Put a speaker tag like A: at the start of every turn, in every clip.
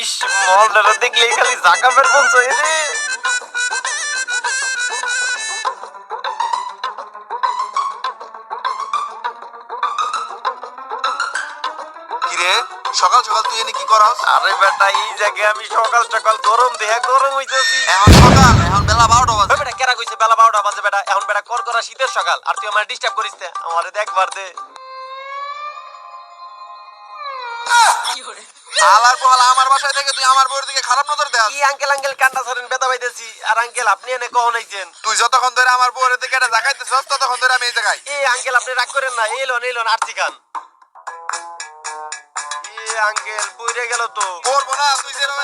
A: ইস মহলটা দেখলে খালি জাকা বের বলছো রে
B: কিরে সকাল সকাল তুই এনে কি করস?
A: আরে বেটা এই জায়গায় আমি সকাল সকাল গরম দেহা গরম হইতেছি।
B: এখন সকাল এখন বেলা বারোটা বাজে।
A: বেটা কেরা কইছে বেলা বারোটা বাজে বেটা? এখন বেটা কর করা শীতের সকাল। আর তুই আমার ডিস্টার্ব করিস না। আমারে দেখবার দে।
B: আলার পর আমার বাসায় থেকে তুই আমার বউয়ের দিকে খারাপ নজর দেস
A: কি আঙ্কেল আঙ্কেল কান্না বেতা পাইতেছি। আর আঙ্কেল আপনি এনে কখন আইছেন?
B: তুই যতক্ষণ ধরে আমার বউয়ের দিকে এটা জাগাইতেছস ততক্ষণ ধরে আমি এই জায়গায়।
A: এ আঙ্কেল আপনি রাগ করেন না। এলোন এলোন আরতি খান। আঙ্কেল পুইরে গেল তো।
B: করব না তুই যেরকম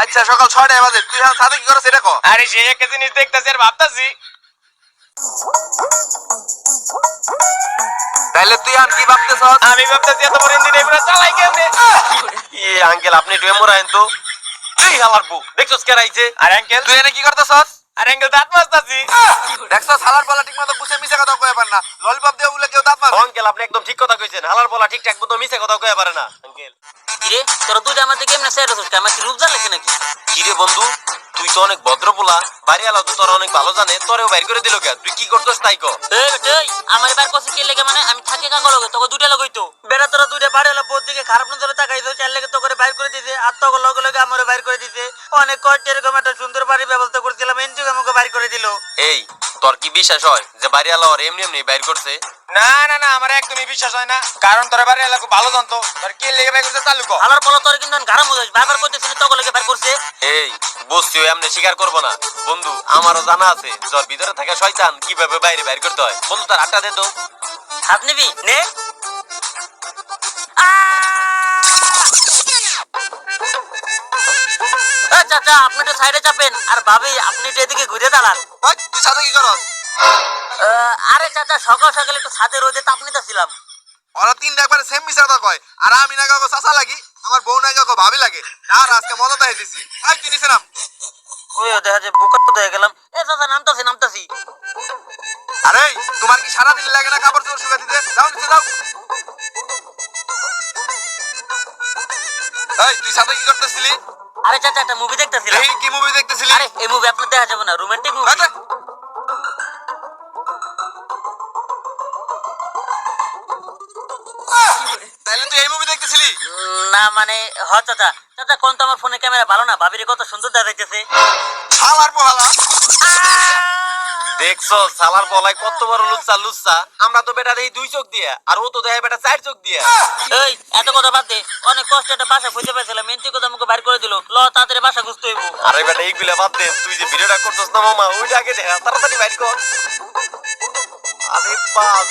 B: আচ্ছা সকাল ছয়টায় বাজে। তুই এখন সাথে কি করছ এটা কর
A: আরে সে একটা জিনিস দেখতেছি আর ভাবতাছি।
B: তাইলে তুই আর কি ভাবতেছস?
A: আমি ভাবতেছি এত বড় চালাই কেমনে? আঙ্কেল আপনি একটু এমরাইন তো এই হালার বউ দেখছস কে রাইছে? আর আঙ্কেল
B: তুই এনে কি করতেছস?
A: আর আঙ্কেল দাঁত
B: দেখছস হালার পালা ঠিক মতো বুঝে মিশে কথা কয়ে পার না। ললিপপ দিয়ে বলে কেউ দাঁত মারে
A: আঙ্কেল আপনি একদম ঠিক কথা কইছেন। হালার বলা ঠিকঠাক মতো মিছে কথা কয়ে পারে না। আঙ্কেল
C: কিরে তোরা দুইটা আমার কি রূপ জান লেখে নাকি?
A: কিরে বন্ধু তুই তো অনেক ভদ্র পোলা। বাড়ি আলো তো তোরা অনেক ভালো জানে তোরেও বাইর করে দিল কে? তুই কি করছস তাই
C: এই এই, আমার এবার কছে কি লেগে মানে আমি থাকি কাকা লগে তোকে দুইটা লগই তো বেটা তোরা দুইটা বাড়ি হলো বোর দিকে খারাপ নজরে তাকাইছো চার লেগে বাইর করে দিছে আর লগে লগে আমারে বাইর করে দিছে। অনেক কষ্টে এরকম একটা সুন্দর বাড়ির ব্যবস্থা করছিলাম এনজিও আমাকে বাইর করে দিল।
A: এই তোর কি বিশ্বাস হয় যে বাড়ি আলো আর এমনি এমনি বাইর করছে?
D: না না না আমার একদমই বিশ্বাস হয় না। কারণ তোর বাড়ি এলাকা ভালো জানতো। তোর কি লেগে বাই করতে চালু কর
C: আলার পর তোর কিন্তু গারাম হয়ে যাচ্ছে বারবার করতেছিলি তোকে লগে বাইর করছে।
A: এই বসছি এমনি স্বীকার করব না। বন্ধু আমারও জানা আছে জ্বর ভিতরে থাকা শয়তান কীভাবে বাইরে বাইর করতে হয়। বন্ধু তার আটটা দে তো।
C: হাত নিবি নে। চাচা আপনি একটু সাইডে চাপেন। আর ভাবি আপনি একটু এদিকে ঘুরে দাঁড়ান।
B: ওই, তুই সাথে কি করস?
C: আরে চাচা সকাল সকাল একটু ছাদে রোদে তাপ নিতেছিলাম
B: ওরা তিনটা একবারে সেম কয় আর আমি না কাউকে চাচা লাগি। আমার বউ না কাউকে ভাবি লাগে। আর আজকে মজা দিছি। আই তুই নিছিলাম
C: ওই দেখা যায় বুকার তো হয়ে গেলাম। এ চাচা নামতাছি নামতাছি।
B: আরে তোমার কি সারা দিন লাগে না কাপড় চোপড় শুকা দিতে? যাও নিচে যাও। এই তুই সাথে কি করতেছিলি?
C: আরে চাচা একটা মুভি দেখতেছিলাম।
B: এই কি মুভি দেখতেছিলি?
C: আরে এই মুভি আপনার দেখা যাবে না রোমান্টিক মুভি।
B: তাহলে তুই এই মুভি দেখতেছিলি?
C: না মানে হ চাচা। চাচা কোন তো আমার ফোনে ক্যামেরা ভালো না? ভাবিরে কত সুন্দর দেখা যাইতেছে
B: পোহালা।
A: দেখছ সালার বলায় কত বড় লুচ্চা লুচ্চা। আমরা তো বেটা দেখি দুই চোখ দিয়ে আর ও তো দেখে বেটা চার চোখ দিয়ে।
C: এই এত কথা বাদ দে। অনেক কষ্ট একটা বাসা খুঁজে পাইছিলাম মেন্টি কথা আমাকে বাইর করে দিল। ল তাড়াতাড়ি বাসা খুঁজতে হইব।
A: আরে বেটা এইগুলা বাদ দে তুই যে ভিডিওটা করছস না মামা ওইটা আগে দেখা তাড়াতাড়ি বাইর কর। আরে বাস